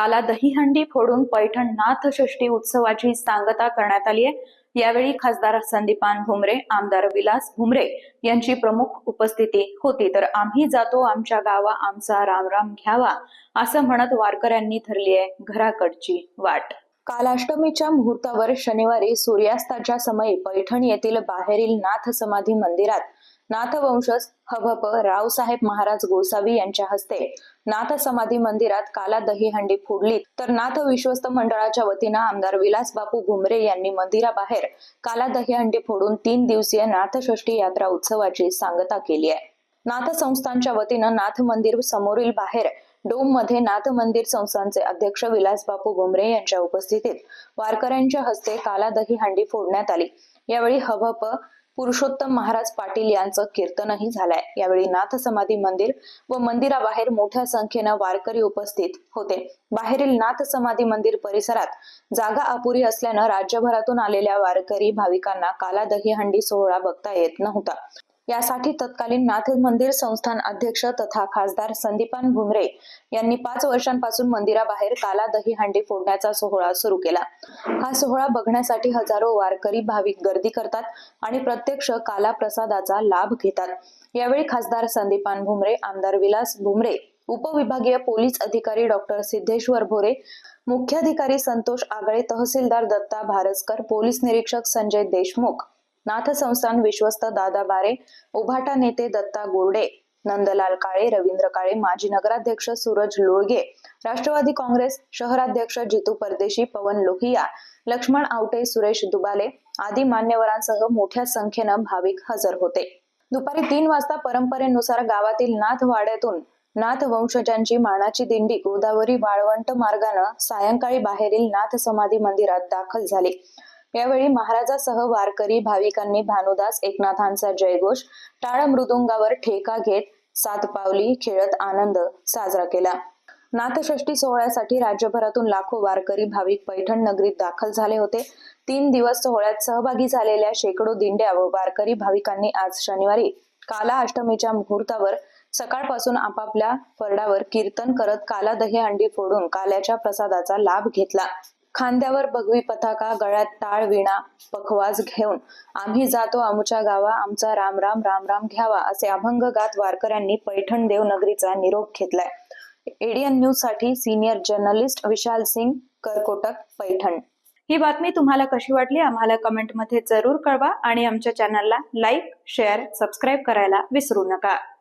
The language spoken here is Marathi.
काला दहीहंडी फोडून पैठण नाथ षष्ठी उत्सवाची सांगता करण्यात आली आहे. यावेळी खासदार संदीपान भुमरे आमदार विलास भुमरे यांची प्रमुख उपस्थिती होती. तर आम्ही जातो आमच्या गावा आमचा रामराम घ्यावा असं म्हणत वारकऱ्यांनी धरली आहे घराकडची वाट. कालाष्टमीच्या मुहूर्तावर शनिवारी सूर्यास्ताच्या समयी पैठण येथील बाहेरील नाथ समाधी मंदिरात नाथवंशज हभप रावसाहेब महाराज गोसावी यांच्या हस्ते नाथ समाधी मंदिरात काला दहीहंडी फोडली तर नाथ विश्वस्त मंडळाच्या वतीनं आमदार विलास बापू भुमरे यांनी मंदिराबाहेर काला दहीहंडी फोडून तीन दिवसीय नाथषष्ठी यात्रा उत्सवाची सांगता केली आहे. नाथ संस्थांच्या वतीनं नाथ मंदिर समोरील बाहेर डोममध्ये नाथ मंदिर संस्थांचे अध्यक्ष विलास बापू भुमरे यांच्या उपस्थितीत वारकऱ्यांच्या हस्ते काला दही हंडी फोडण्यात आली. यावेळी हभप पुरुषोत्तम महाराज पाटील यांचं कीर्तनही झालंय. यावेळी नाथ समाधी मंदिर व मंदिराबाहेर मोठ्या संख्येनं वारकरी उपस्थित होते. बाहेरील नाथ समाधी मंदिर परिसरात जागा अपुरी असल्यानं राज्यभरातून आलेल्या वारकरी भाविकांना काला दहीहंडी सोहळा बघता येत नव्हता. यासाठी तत्कालीन नाथ मंदिर संस्थान अध्यक्ष तथा खासदार संदीपान भुमरे यांनी पाच वर्षांपासून मंदिराबाहेर काला दही हंडी फोडण्याचा सोहळा सुरू केला. हा सोहळा बघण्यासाठी हजारो वारकरी भाविक गर्दी करतात आणि प्रत्यक्ष काला प्रसादाचा लाभ घेतात. यावेळी खासदार संदीपान भुमरे आमदार विलास भुमरे उपविभागीय पोलीस अधिकारी डॉक्टर सिद्धेश्वर भोरे मुख्याधिकारी संतोष आगळे तहसीलदार दत्ता भारसकर पोलीस निरीक्षक संजय देशमुख नाथ संस्थान विश्वस्त दादा बारे उभाटा नेते दत्ता गोरडे नंदलाल काळे रवींद्र काळे माजी नगराध्यक्ष सूरज लोळगे राष्ट्रवादी काँग्रेस शहराध्यक्ष जितू परदेशी पवन लोहिया लक्ष्मण आवटे सुरेश दुबाले आदी मान्यवरांसह मोठ्या संख्येनं भाविक हजर होते. दुपारी तीन वाजता परंपरेनुसार गावातील नाथवाड्यातून नाथ वंशजांची मानाची दिंडी गोदावरी वाळवंट मार्गानं सायंकाळी बाहेरील नाथ समाधी मंदिरात दाखल झाली. यावेळी महाराजासह वारकरी भाविकांनी भानुदास एकनाथांचा जयघोष टाळ मृदुंगावर ठेका घेत सात पावली खेळत आनंद साजरा केला. नाथषष्ठी सोहळ्यासाठी राज्यभरातून लाखो वारकरी भाविक पैठण नगरीत दाखल झाले होते. तीन दिवस सोहळ्यात सहभागी झालेल्या शेकडो दिंड्या व वारकरी भाविकांनी आज शनिवारी काला अष्टमीच्या मुहूर्तावर सकाळपासून आपापल्या फरडावर कीर्तन करत काला दही अंडी फोडून काल्याच्या प्रसादाचा लाभ घेतला. खांद्यावर भगवी पताका गळ्यात टाळ विणा पखवाज घेऊन. आम्ही जातो आमच्या गावा आमचा राम राम राम राम घ्यावा असे अभंग गात वारकऱ्यांनी पैठण देवनगरीचा निरोप घेतलाय. एडियन न्यूजसाठी सिनियर जर्नलिस्ट विशाल सिंग करकोटक पैठण. ही बातमी तुम्हाला कशी वाटली आम्हाला कमेंटमध्ये जरूर कळवा आणि आमच्या चॅनलला लाईक शेअर सबस्क्राईब करायला विसरू नका.